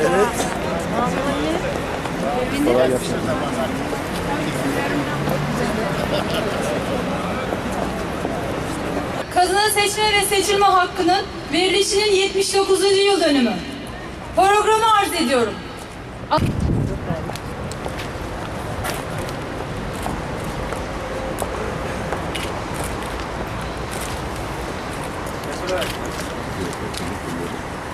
Evet. Kolay gelsin. Kadına seçme ve seçilme hakkının verilişinin 79. yıl dönümü. Programı arz ediyorum. Дякую.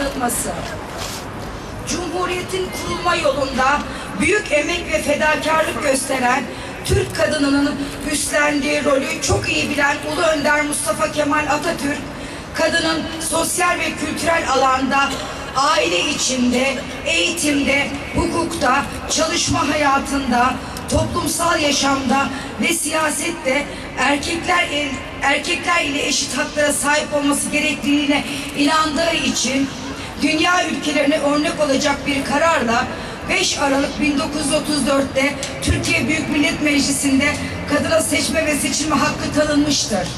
Tanıtması. Cumhuriyetin kurulma yolunda büyük emek ve fedakarlık gösteren Türk kadınının üstlendiği rolü çok iyi bilen Ulu Önder Mustafa Kemal Atatürk, kadının sosyal ve kültürel alanda, aile içinde, eğitimde, hukukta, çalışma hayatında, toplumsal yaşamda ve siyasette erkekler erkekler ile eşit haklara sahip olması gerektiğine inandığı için dünya ülkelerine örnek olacak bir kararla 5 Aralık 1934'te Türkiye Büyük Millet Meclisi'nde kadına seçme ve seçilme hakkı tanınmıştır.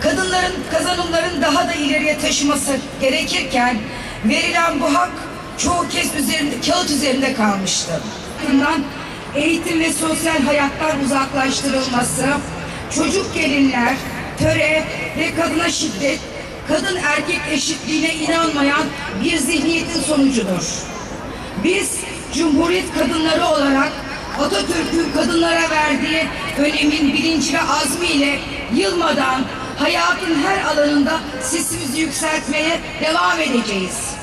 Kadınların kazanımların daha da ileriye taşıması gerekirken verilen bu hak çoğu kez üzerinde, kağıt üzerinde kalmıştır. Bundan eğitim ve sosyal hayattan uzaklaştırılması, çocuk gelinler, töre ve kadına şiddet, kadın erkek eşitliğine inanmayan bir zihniyetin sonucudur. Biz Cumhuriyet kadınları olarak Atatürk'ün kadınlara verdiği önemin bilinci ve azmiyle yılmadan hayatın her alanında sesimizi yükseltmeye devam edeceğiz.